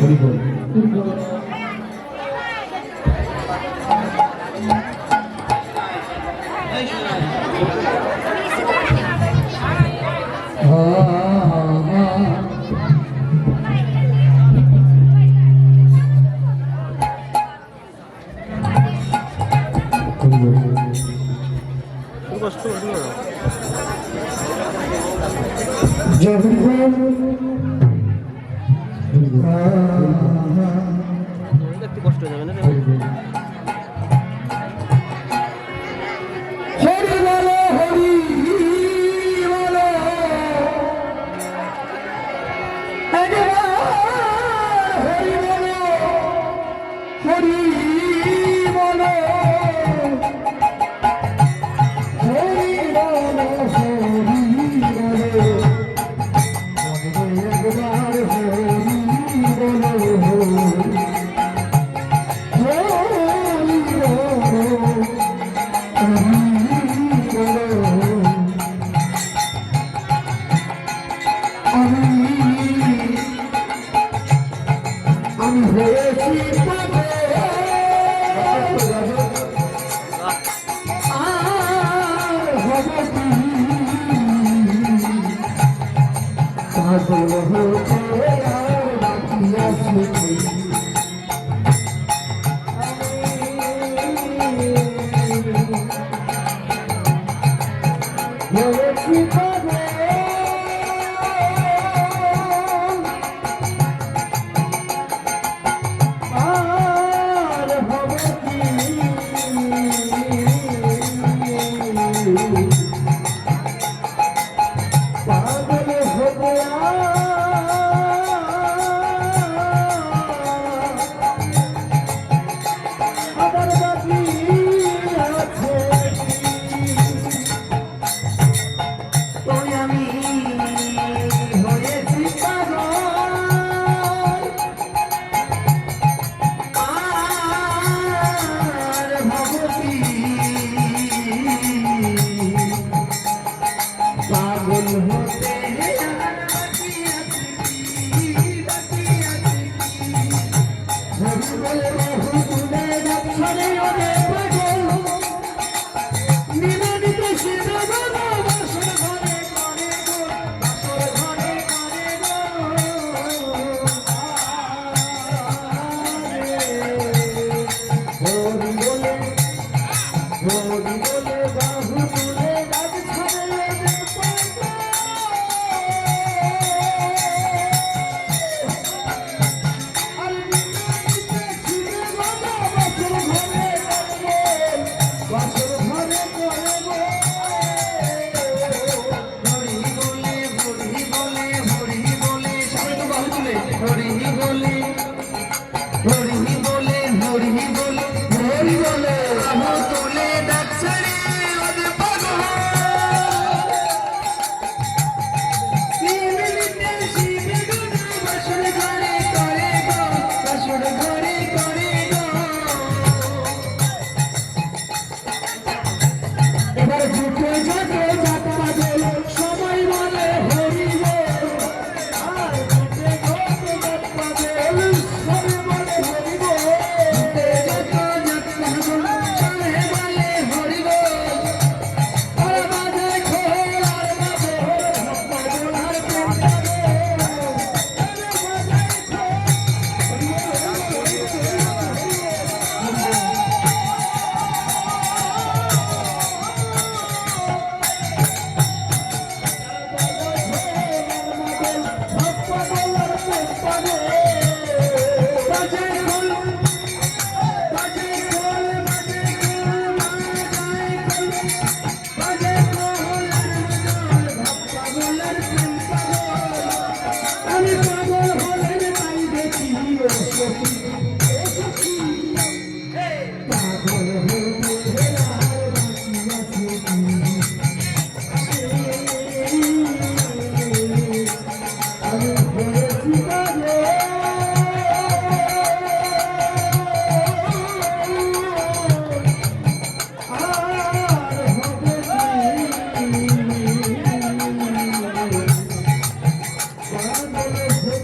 হরি বল হ্যাঁ, হ্যাঁ। জয় হরি বল একটু কষ্ট হয়ে যাবে না Oh, oh, oh, oh, Hey, hey.